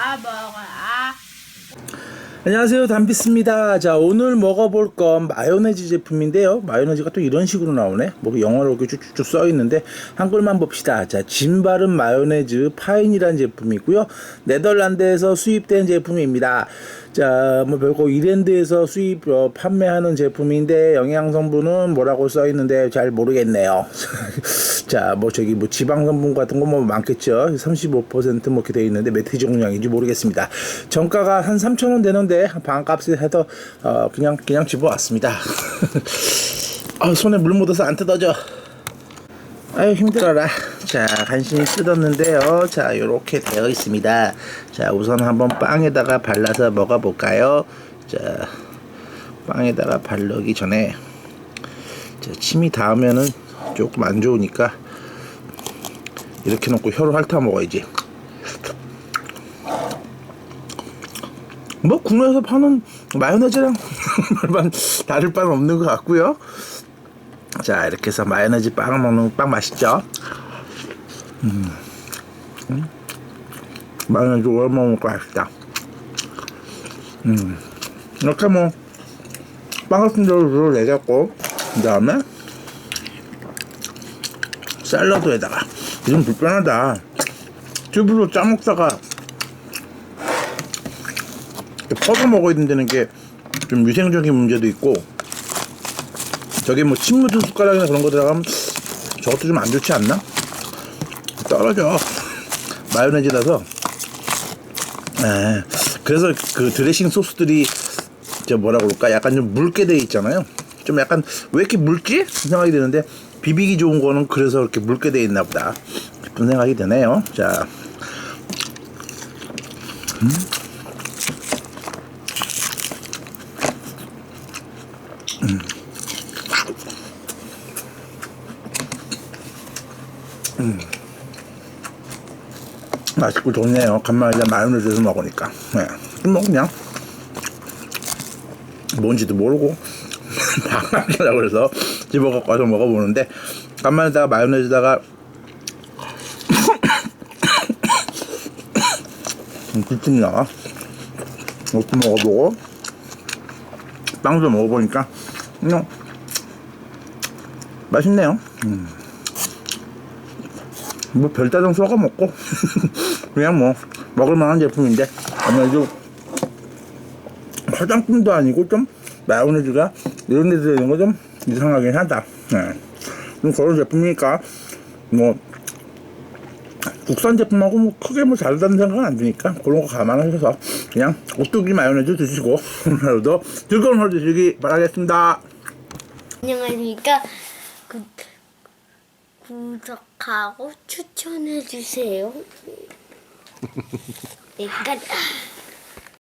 아 아. 안녕하세요. 담비스입니다. 자 오늘 먹어볼 건 마요네즈 제품인데요. 마요네즈가 또 이런 식으로 나오네. 뭐 영어로 이렇게 쭉쭉쭉 써 있는데 한글만 봅시다. 자 진바른 마요네즈 파인이라는 제품이고요. 네덜란드에서 수입된 제품입니다. 자뭐 별거 이랜드에서 수입 어, 판매하는 제품인데 영양 성분은 뭐라고 써 있는데 잘 모르겠네요 자 뭐 저기 뭐 지방 성분 같은 거 뭐 많겠죠. 35%뭐 이렇게 돼 있는데 몇 회지 용량인지 모르겠습니다. 정가가 한 3,000원 되는데 반값에 해서 어 그냥 그냥 집어왔습니다. 아 손에 물 묻어서 안 뜯어져. 아유 힘들어라. 자 간신히 뜯었는데요. 자 요렇게 되어 있습니다. 자 우선 한번 빵에다가 발라서 먹어 볼까요? 자 빵에다가 바르기 전에 자, 침이 닿으면은 조금 안 좋으니까 이렇게 놓고 혀로 핥아 먹어야지 뭐 국내에서 파는 마요네즈랑 별반 다를 바는 없는 것 같고요 자 이렇게 해서 마요네즈 빵을 먹는 빵 맛있죠 음. 음. 마요네즈 오래 먹으니까 맛있다 음. 이렇게 뭐 빵 같은 데로 내겠고 그 다음에 샐러드에다가. 이건 불편하다. 튜브로 짜먹다가 퍼서 먹어야 된다는 게 좀 위생적인 문제도 있고 저게 뭐 침 묻은 숟가락이나 그런 거 들어가면 저것도 좀 안 좋지 않나? 떨어져. 마요네즈라서. 에, 그래서 그 드레싱 소스들이 저 뭐라 그럴까? 약간 좀 묽게 돼 있잖아요. 좀 약간 왜 이렇게 묽지? 생각이 드는데 비비기 좋은 거는 그래서 이렇게 묽게 돼 있나 보다. 싶은 생각이 드네요. 자. 맛있고 좋네요. 간만에 마요네즈에서 먹으니까. 네. 뭐 그냥. 뭔지도 모르고 방학이라고 그래서 집어 갖고 와서 먹어보는데 간만에다가 마요네즈다가 기침이 나와. 이것도 먹어보고 빵도 먹어보니까 그냥 맛있네요. 음. 뭐 별다른 썩어 먹고 그냥 뭐 먹을 만한 제품인데 아무래도 화장품도 아니고 좀 마요네즈가 이런 데 들어있는 거 좀 이상하긴 하다 네. 좀 그런 제품이니까 뭐 국산 제품하고 뭐 크게 뭐 다르다는 생각은 안 드니까 그런 거 감안하셔서 그냥 오뚜기 마요네즈 드시고 오늘도 즐거운 하루 되시기 바라겠습니다 안녕하십니까 구, 구독하고 추천해 주세요. 약간